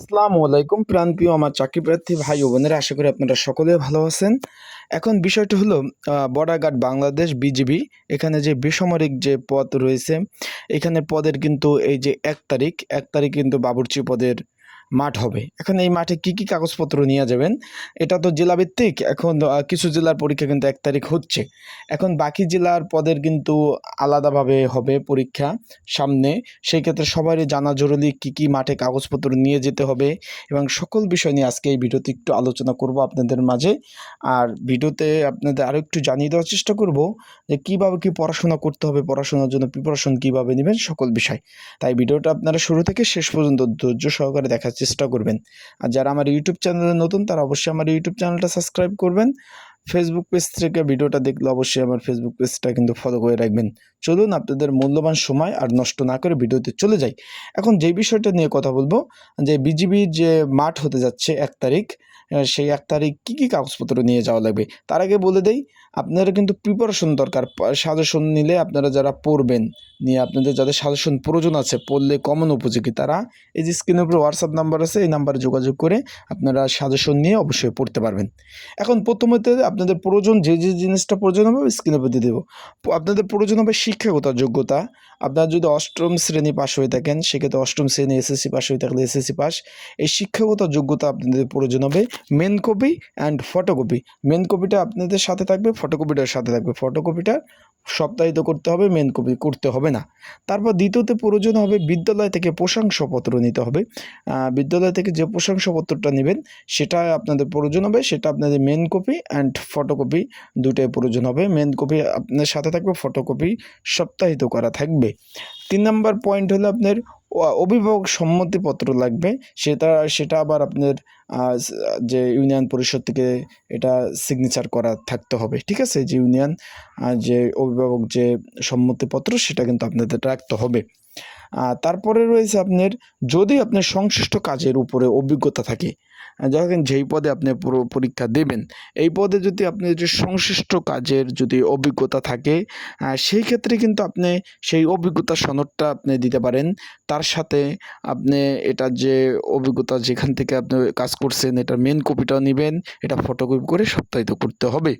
আসসালামু আলাইকুম, প্রাণপ্রিয় আমার চাকরি প্রার্থী ভাই ও বোনেরা, আশা করি আপনারা সকলে ভালো আছেন। এখন বিষয়টি হলো বর্ডার বাংলাদেশ বিজিবি, এখানে যে বেসামরিক যে পদ রয়েছে, এখানে পদের কিন্তু এই যে এক তারিখ এক তারিখ কিন্তু বাবুর্চি পদের মাঠ হবে। এখন এই মাঠে কি কি কাগজপত্র নিয়ে যাবেন? এটা তো জেলাভিত্তিক। এখন কিছু জেলার পরীক্ষা কিন্তু এক তারিখ হচ্ছে। এখন বাকি জেলার পদের কিন্তু আলাদাভাবে হবে পরীক্ষা সামনে। সেই ক্ষেত্রে সবারই জানা জরুরি কি কি মাঠে কাগজপত্র নিয়ে যেতে হবে এবং সকল বিষয় নিয়ে আজকে এই ভিডিওতে একটু আলোচনা করব আপনাদের মাঝে। আর ভিডিওতে আপনাদের আরও একটু জানিয়ে দেওয়ার চেষ্টা করব যে কীভাবে কি পড়াশোনা করতে হবে, পড়াশোনার জন্য প্রিপারেশন কীভাবে নেবেন, সকল বিষয়। তাই ভিডিওটা আপনারা শুরু থেকে শেষ পর্যন্ত ধৈর্য সহকারে দেখার চেষ্টা করবেন। আর যারা আমার ইউটিউব চ্যানেলে নতুন, তারা অবশ্যই আমার ইউটিউব চ্যানেলটা সাবস্ক্রাইব করবেন। ফেসবুক পেজ থেকে ভিডিওটা দেখলে অবশ্যই আমার ফেসবুক পেজটা কিন্তু ফলো করে রাখবেন। চলুন আপনাদের মূল্যবান সময় আর নষ্ট না করে ভিডিওতে চলে যাই। এখন যে বিষয়টা নিয়ে কথা বলব, যে বিজিবির যে মাঠ হতে যাচ্ছে এক তারিখ সেই এক তারিখ কী কী কাগজপত্র নিয়ে যাওয়া লাগবে? তার আগে বলে দেই আপনারা কিন্তু প্রিপারেশন দরকার। সাজেশন নিলে আপনারা যারা পড়বেন, নিয়ে আপনাদের যাদের সাজেশন প্রয়োজন আছে, পড়লে কমন উপযোগী। তারা এই যে স্ক্রিনের উপরে হোয়াটসঅ্যাপ নাম্বার আছে, এই নাম্বারে যোগাযোগ করে আপনারা সাজেশন নিয়ে অবশ্যই পড়তে পারবেন। এখন প্রথমত আপনাদের প্রয়োজন, যে যে জিনিসটা প্রয়োজন হবে স্ক্রিনে উপর দিয়ে দেবো। আপনাদের প্রয়োজন হবে শিক্ষাগত যোগ্যতা। আপনারা যদি অষ্টম শ্রেণি পাশ হয়ে থাকেন, সেক্ষেত্রে অষ্টম শ্রেণি এসএসসি পাশ হয়ে থাকলে এসএসসি পাস এই শিক্ষাগত যোগ্যতা আপনাদের প্রয়োজন হবে main copy and photocopy main কপিটা আপনাদের সাথে থাকবে ফটোকপিটার সাথে থাকবে। ফটোকপিটা সপ্তাহিত করতে হবে মেন কপি করতে হবে না। তারপর দ্বিতীয়তে প্রয়োজন হবে বিদ্যালয় থেকে প্রশংসাপত্র নিতে হবে। বিদ্যালয় থেকে যে প্রশংসাপত্রটা নেবেন, সেটা আপনাদের প্রয়োজন হবে, সেটা আপনাদের মেন কপি অ্যান্ড ফটোকপি দুটোই প্রয়োজন হবে। মেন কপি আপনার সাথে থাকবে, ফটোকপি সপ্তাহিত করা থাকবে। তিন নম্বর পয়েন্ট হলো আপনার অভিভাবক সম্মতিপত্র লাগবে। সেটা সেটা আবার আপনার যে ইউনিয়ন পরিষদ থেকে এটা সিগনেচার করা থাকতে হবে, ঠিক আছে? যে ইউনিয়ন যে অভিভাবক যে সম্মতিপত্র, সেটা কিন্তু আপনাদের রাখতে হবে। তারপরে রয়েছে আপনার, যদি আপনার সংশ্লিষ্ট কাজের উপরে অভিজ্ঞতা থাকে যখন যেই পদে আপনি পুরো পরীক্ষা দেবেন, এই পদে যদি আপনি যে সংশ্লিষ্ট কাজের যদি অভিজ্ঞতা থাকে সেই ক্ষেত্রে কিন্তু আপনি সেই অভিজ্ঞতা সনদটা আপনি দিতে পারেন। তার সাথে আপনি এটা যে অভিজ্ঞতা যেখান থেকে আপনি কাজ করছেন, এটার মেন কপিটাও নেবেন, এটা ফটোকপি করে সপ্তাহিত করতে হবে।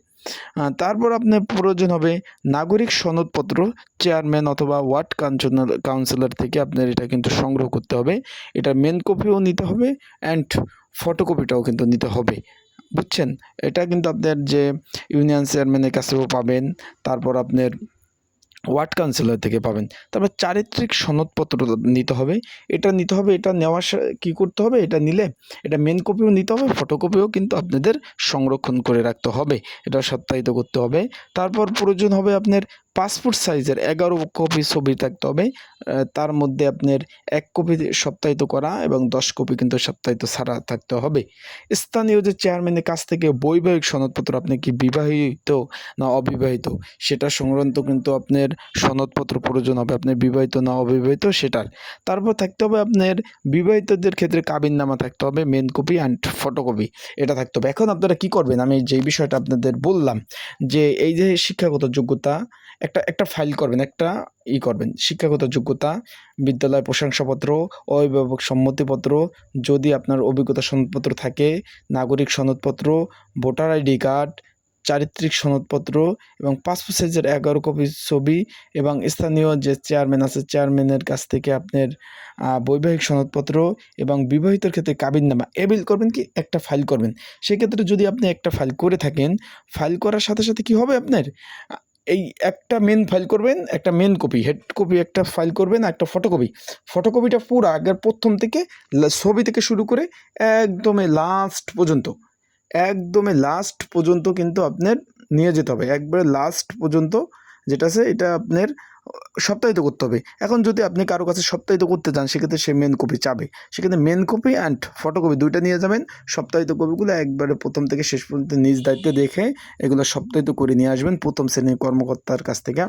তারপর আপনার প্রয়োজন হবে নাগরিক সনদপত্র চেয়ারম্যান অথবা ওয়ার্ড কাউন্সিলর কাউন্সিলর থেকে আপনার এটা কিন্তু সংগ্রহ করতে হবে। এটা মেন কপিও নিতে হবে অ্যান্ড ফটোকপিটাও কিন্তু নিতে হবে। বুঝছেন? এটা কিন্তু আপনার যে ইউনিয়ন চেয়ারম্যানের কাছেও পাবেন, তারপর আপনার ওয়ার্ড কাউন্সিলর থেকে পাবেন। তারপর চারিত্রিক সনদপত্র নিতে হবে। এটা নিতে হবে, এটা নেওয়ার কি করতে হবে? এটা নিলে এটা মেন কপিও নিতে হবে ফটোকপিও কিন্তু আপনাদের সংরক্ষণ করে রাখতে হবে। এটা সত্যায়িত করতে হবে। তারপর প্রয়োজন হবে আপনার পাসপোর্ট সাইজের এগারো কপি ছবি থাকতে হবে। তার মধ্যে আপনার এক কপি সপ্তাহিত করা এবং দশ কপি কিন্তু সপ্তাহিত ছাড়া থাকতে হবে। স্থানীয় যে চেয়ারম্যানের কাছ থেকে বৈবাহিক সনদপত্র আপনি কি বিবাহিত না অবিবাহিত, সেটা সংক্রান্ত কিন্তু আপনার সনদপত্র প্রয়োজন হবে। আপনি বিবাহিত না অবিবাহিত, সেটার। তারপর থাকতে হবে আপনার বিবাহিতদের ক্ষেত্রে কাবিননামা থাকতে হবে মেন কপি অ্যান্ড ফটোকপি এটা থাকতে হবে। এখন আপনারা কি করবেন? আমি যেই বিষয়টা আপনাদের বললাম, যে এই যে শিক্ষাগত যোগ্যতা একটা একটা ফাইল করবেন, একটা ই করবেন, শিক্ষাগত যোগ্যতা, বিদ্যালয় প্রশংসাপত্র, অভিভাবক সম্মতিপত্র, যদি আপনার অভিজ্ঞতা সনদপত্র থাকে, নাগরিক সনদপত্র, ভোটার আইডি কার্ড, চারিত্রিক সনদপত্র এবং পাসপোর্ট সাইজের এগারো কপি ছবি এবং স্থানীয় যে চেয়ারম্যান আছে চেয়ারম্যানের কাছ থেকে আপনার বৈবাহিক সনদপত্র এবং বিবাহিতর ক্ষেত্রে কাবিননামা এবিল করবেন কি? একটা ফাইল করবেন। সেক্ষেত্রে যদি আপনি একটা ফাইল করে থাকেন ফাইল করার সাথে সাথে কি হবে আপনার? এই একটা মেন ফাইল করবেন, একটা মেন কপি হেড কপি একটা ফাইল করবেন একটা ফটোকপি ফটোকপিটা পুরো আগের প্রথম থেকে ছবি থেকে শুরু করে একদমে লাস্ট পর্যন্ত। একদমে লাস্ট পর্যন্ত কিন্তু আপনার নিয়ে যেতে হবে। একবারে লাস্ট পর্যন্ত যেটা আছে, এটা আপনার সপ্তাহিত করতে হবে। এখন যদি আপনি কারও কাছে সপ্তাহিত করতে চান সেক্ষেত্রে সে মেন কপি চাবে। সেক্ষেত্রে মেন কপি অ্যান্ড ফটোকপি দুইটা নিয়ে যাবেন। সপ্তাহিত কপিগুলো একবারে প্রথম থেকে শেষ পর্যন্ত নিজ দায়িত্বে দেখে এগুলো সপ্তাহিত করে নিয়ে আসবেন প্রথম শ্রেণির কর্মকর্তার কাছ থেকে।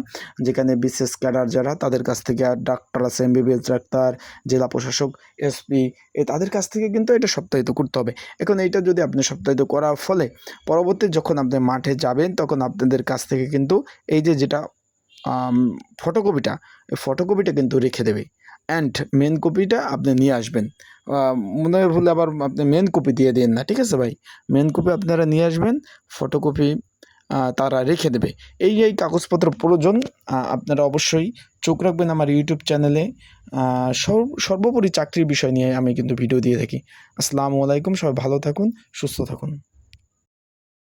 যেখানে বিশেষ ক্যাডার যারা, তাদের কাছ থেকে আর ডাক্তার আছে এমবিবিএস ডাক্তার, জেলা প্রশাসক এসপি এ তাদের কাছ থেকে কিন্তু এটা সপ্তাহিত করতে হবে। এখন এইটা যদি আপনি সপ্তাহিত করার ফলে পরবর্তী যখন আপনি মাঠে যাবেন, তখন আপনাদের কাছ থেকে কিন্তু এই যে যেটা ফটোকপিটা ফটোকপিটা কিন্তু রেখে দেবে। অ্যান্ড মেন কপিটা আপনি নিয়ে আসবেন। মনে হয় ভুলে আবার আপনি মেন কপি দিয়ে দিন না, ঠিক আছে ভাই? মেন কপি আপনারা নিয়ে আসবেন, ফটোকপি তারা রেখে দেবে। এই এই কাগজপত্র প্রয়োজন আপনারা অবশ্যই চোখ রাখবেন আমার ইউটিউব চ্যানেলে সর্বোপরি চাকরির বিষয় নিয়ে আমি কিন্তু ভিডিও দিয়ে থাকি। আসসালামু আলাইকুম, সবাই ভালো থাকুন, সুস্থ থাকুন।